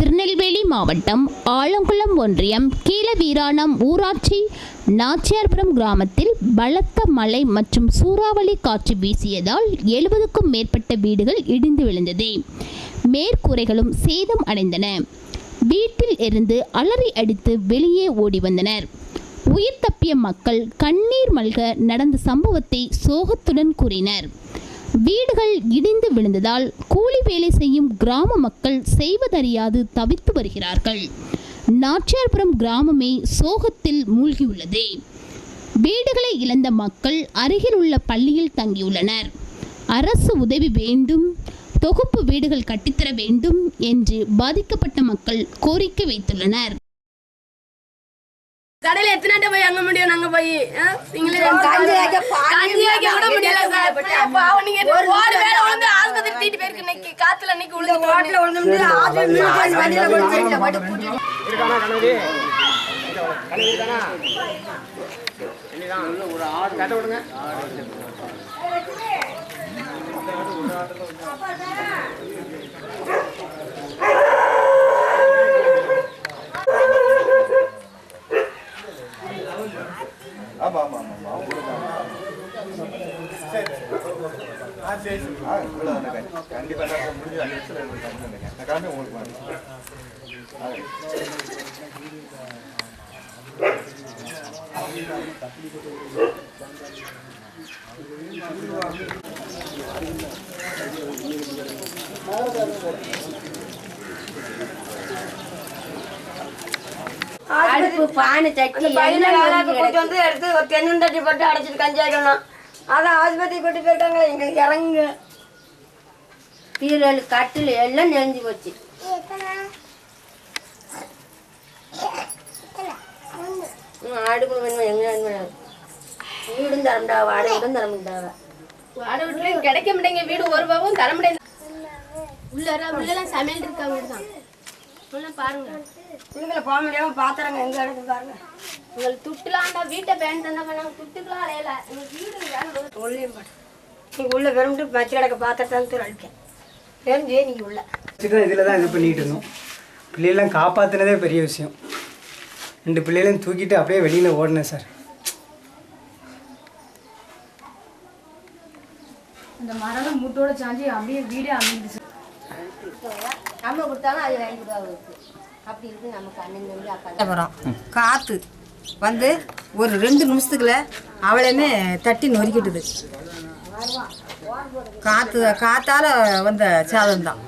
திருநெல்வேலி மாவட்டம் ஆலங்குளம் ஒன்றியம் கீழவீராணம் ஊராட்சி நாச்சியார்புரம் கிராமத்தில் பலத்த மழை மற்றும் சூறாவளி காற்று வீசியதால் எழுபதுக்கும் மேற்பட்ட வீடுகள் இடிந்து விழுந்தது. மேற்கூரைகளும் சேதம் அடைந்தன. வீட்டில் இருந்து அலறி அடித்து வெளியே ஓடி வந்தனர். உயிர் தப்பிய மக்கள் கண்ணீர் மல்க நடந்த சம்பவத்தை சோகத்துடன் கூறினர். வீடுகள் இடிந்து விழுந்ததால் கூலி வேலை செய்யும் கிராம மக்கள் செய்வதறியாது தவித்து வருகிறார்கள். நாச்சியார்புரம் கிராமமே சோகத்தில் மூழ்கியுள்ளது. வீடுகளை இழந்த மக்கள் அருகில் உள்ள பள்ளியில் தங்கியுள்ளனர். அரசு உதவி வேண்டும் தொகுப்பு வீடுகள் கட்டித்தர வேண்டும் என்று பாதிக்கப்பட்ட மக்கள் கோரிக்கை வைத்துள்ளனர். கடையில எத்தனை நாட்டை போய் அங்க முடியும் நாங்க போய்? நீங்களே கஞ்சி வைக்க பால் கஞ்சி வைக்க கூட முடியல சார் பாவம் நீங்க ஓடு வேலை விழுந்து ஆஸ்பத்திரி தூக்கிட்டு போயிருக்கு இன்னைக்கு காத்துல இன்னைக்கு ஆஸ்பத்திரி போய் சைடுல போட்டு கூட்டிட்டு இருக்கானா ஒரு ஆடு கட்ட விடுங்க கண்டிப்பாக முடிஞ்சு அஞ்சு நான் கிளம்பி உங்களுக்கு அடுப்பு பானை சட்டி கூட்டி வந்து எடுத்து ஒரு தென்னந்தட்டி போட்டு அடைச்சிட்டு கஞ்சி வைக்கணும். அதான் ஆஸ்பத்திரி கூட்டி போயிருக்காங்க எங்களுக்கு இறங்குங்க பீரல் கட்டில் எல்லாம் நெஞ்சு போச்சு. அடுப்பு வேணுமா எங்க வேணுமா? வீடும் தரமுடா வாடகை வீடும் தரமுடாவ வாடகை வீட்டுல கிடைக்க மாட்டேங்க வீடு ஒரு ரூபாவும் தர முடியாது. உள்ளார உள்ளெல்லாம் சமையல் இருக்கா வீடு தான் பாருங்க. பிள்ளைங்களை போக முடியாம பாத்துறாங்க எங்க இடத்து பாருங்க. உங்களுக்கு துட்டுலாம்டா வீட்டை பேன் தந்தா நாங்க துட்டுக்கலாம் அலையல. வீடு வேணும் உள்ளே? பாட்டு நீங்க உள்ள வெறும் மச்சு கிடக்க பாத்திரத்தான் அழிக்கேன். தெரிஞ்சே நீங்க உள்ள. வச்சுட்டு இதில் தான் இது பண்ணிகிட்டு இருந்தோம். பிள்ளைகளாம் காப்பாற்றினதே பெரிய விஷயம். ரெண்டு பிள்ளைகளையும் தூக்கிட்டு அப்படியே வெளியில் ஓடினேன் சார். இந்த மரம் மூட்டோட சாஞ்சி அப்படியே வீடே அமைந்துச்சு நம்ம கொடுத்தாலும் அது வாங்கி கொடுவாங்க அப்படி இருக்கு நமக்கு அண்ணன் தம்பி அக்கா வரும் காற்று வந்து ஒரு ரெண்டு நிமிஷத்துக்குள்ள அவளையுமே தட்டி நொறுக்கிட்டுது. காற்று காத்தால வந்த சேதம் தான்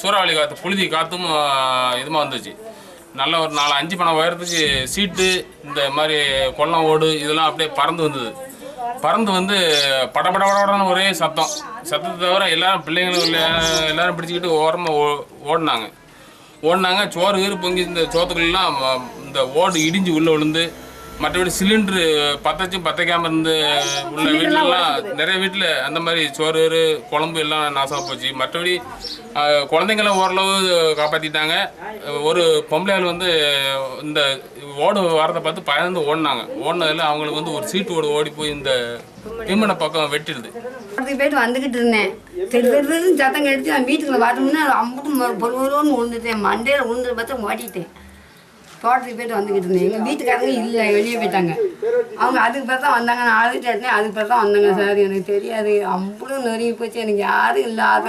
சூறாவளி காற்று புழுதி காற்றும் இதுமாக வந்துச்சு. நல்ல ஒரு நாலு அஞ்சு பணம் உயரத்துக்கு சீட்டு இந்த மாதிரி கொல்லம் ஓடு இதெல்லாம் அப்படியே பறந்து வந்தது. பறந்து வந்து படபட படபடன்னு ஒரே சத்தம். சத்தத்தை தவிர எல்லாரும் பிள்ளைங்களும் எல்லாரும் பிடிச்சிக்கிட்டு ஓரமாக ஓ ஓடினாங்க. ஓடினாங்க சோறு கீறு பொங்கி இந்த சோத்துக்கள்லாம் இந்த ஓடு இடிஞ்சு உள்ளே விழுந்து மற்றபடி சிலிண்டரு பத்தச்சும் பத்தைக்காம இருந்து உள்ள வீட்டிலலாம் நிறைய வீட்டில் அந்த மாதிரி சோறு குழம்பு எல்லாம் நாசமாக போச்சு மற்றபடி அஹ், குழந்தைங்கள ஓரளவு காப்பாற்றிட்டாங்க ஒரு பொம்பளை ஆள் வந்து இந்த ஓடு வரதை பார்த்து பயந்து ஓடினாங்க ஓடினதில் அவங்களுக்கு வந்து ஒரு சீட்டு ஓடு ஓடி போய் இந்த விமனை பக்கம் வெட்டிடுது போயிட்டு வந்துக்கிட்டு இருந்தேன் தெரு தெருன்னு சத்தம் கழிச்சு நான் வீட்டுக்குள்ள பார்த்தோம்னா அம்புட்டு பொருவரோன்னு விழுந்துட்டேன் மண்டையில் விழுந்து பார்த்தா ஓடிட்டேன் தோட்டத்துக்கு போயிட்டு வந்துக்கிட்டு இருந்தேன். எங்கள் வீட்டுக்காரங்க இல்லை வெளியே போயிட்டாங்க. அவங்க அதுக்கு பிறகு தான் வந்தாங்க. நான் அழுதுட்டு இருந்தேன். அதுக்கு பிறகு தான் வந்தாங்க சார். எனக்கு தெரியாது. அம்புடும் நெருங்கி போச்சு. எனக்கு யாரும் இல்லாத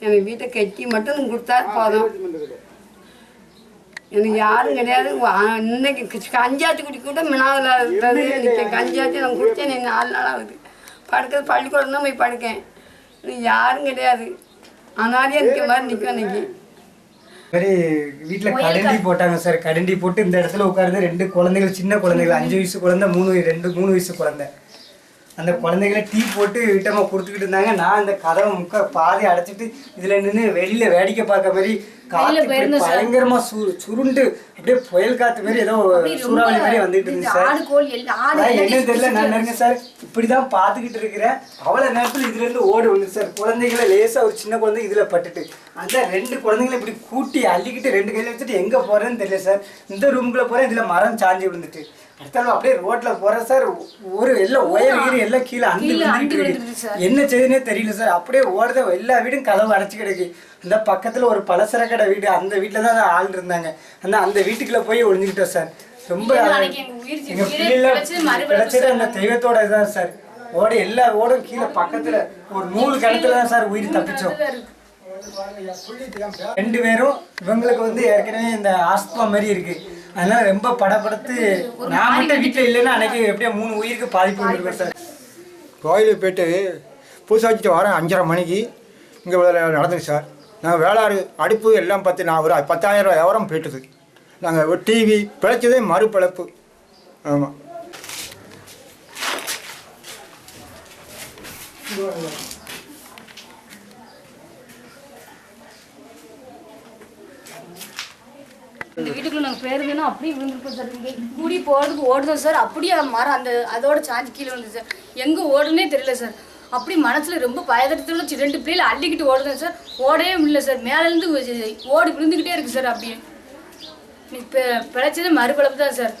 எனக்கு வீட்டை கட்டி மட்டும் கொடுத்தா போதும். எனக்கு யாரும் கிடையாது. இன்னைக்கு க- கஞ்சாத்தி குடி கூட மினாவில் இருந்தது. இன்னைக்கு கஞ்சாத்தி நான் குடித்தேன் எனக்கு நாலு நாள் ஆகுது. படுக்கிறது பள்ளிக்கூடம் தான் போய் படுக்கேன். எனக்கு யாரும் கிடையாது. அனாதியாக நிற்க மாதிரி நிற்கும் இன்னைக்கு. மாதிரி வீட்டில் கடண்டி போட்டாங்க சார். கடண்டி போட்டு இந்த இடத்துல உட்கார்ந்து ரெண்டு குழந்தைகள் சின்ன குழந்தைகள் அஞ்சு வயசு குழந்தை மூணு ரெண்டு மூணு வயசு குழந்தை. அந்த குழந்தைகளை டீ போட்டு விட்டமாக கொடுத்துக்கிட்டு இருந்தாங்க. நான் அந்த கதவை முக்க பாதி அடைச்சிட்டு இதில் நின்று வெளியில் வேடிக்கை பார்க்க மாதிரி காற்று பயங்கரமா சு சுருண்டு அப்படியே புயல் காத்து மாதிரி ஏதோ சூறாவளி மாதிரி வந்துட்டு இருந்துச்சு சார். என்னன்னு தெரியல. நான் நினைக்கிறேன் சார்? இப்படிதான் பார்த்துக்கிட்டு இருக்கிறேன் அவ்வளோ நேரத்தில் இதுல இருந்து ஓடி வந்து சார். குழந்தைகளை லேசா ஒரு சின்ன குழந்தை இதுல பட்டுட்டு அந்த ரெண்டு குழந்தைகளை இப்படி கூட்டி அள்ளிக்கிட்டு ரெண்டு கையில வச்சுட்டு எங்க போறேன்னு தெரியல சார். இந்த ரூம்குள்ள போறேன் இதுல மரம் சாஞ்சி விழுந்துட்டு. அடுத்தாலும் அப்படியே ரோட்ல போறேன் சார் ஒரு எல்லாம் ஒயர் கீரி எல்லாம் கீழே அண்டு வந்துட்டு இருக்கு என்ன செய்யுதுன்னே தெரியல சார். அப்படியே ஓடுத எல்லா வீடும் கதவு அடைச்சு கிடக்கு. இந்த பக்கத்தில் ஒரு பலசர கடை வீடு அந்த வீட்டில் தான் ஆள் இருந்தாங்க. அந்த அந்த வீட்டுக்குள்ளே போய் ஒளிஞ்சுக்கிட்டோம் சார். ரொம்ப எங்க கிடைச்சது அந்த தெய்வத்தோட இதுதான் சார். ஓட எல்லா ஓடும் கீழே பக்கத்துல ஒரு நூறு கிணத்துல தான் சார் உயிர் தப்பிச்சோம். ரெண்டு பேரும் இவங்களுக்கு வந்து ஏற்கனவே இந்த ஆஸ்துமா மாதிரி இருக்கு. அதனால ரொம்ப படப்படுத்து நான் மட்டும் வீட்டில் இல்லைன்னா அன்னைக்கு எப்படியோ மூணு உயிருக்கு பாதிப்பு வந்துருக்கேன் சார். கோயிலுக்கு போயிட்டு பூசை வச்சுட்டு வரேன் அஞ்சரை மணிக்கு. இங்கே நடந்துச்சு சார். நாங்கள் வேளாறு அடுப்பு எல்லாம் பார்த்து நான் ஒரு பத்தாயிரம் ரூபாய் விவரம் போயிட்டுது. நாங்கள் டிவி பிழைச்சதே மறுபிழப்பு. ஆமாம் இந்த வீட்டுக்குள்ள நாங்கள் அப்படியே விழுந்துருக்கும் சார். இங்கே கூடி போகிறதுக்கு ஓடுதோம் சார். அப்படியே மரம் அந்த அதோட சாஞ்சி கீழே விழுந்து சார். எங்கே ஓடுனே தெரியல சார். அப்படி மனசில் ரொம்ப பயத்தோட சி- ரெண்டு பிள்ளைகளை அள்ளிக்கிட்டு ஓடுதேன் சார். ஓடவே முடியல சார். மேலேருந்து ஓடி விழுந்துக்கிட்டே இருக்கு சார் அப்படியே. இப்போ பிழைச்சது மறுபிழப்பு தான் சார்.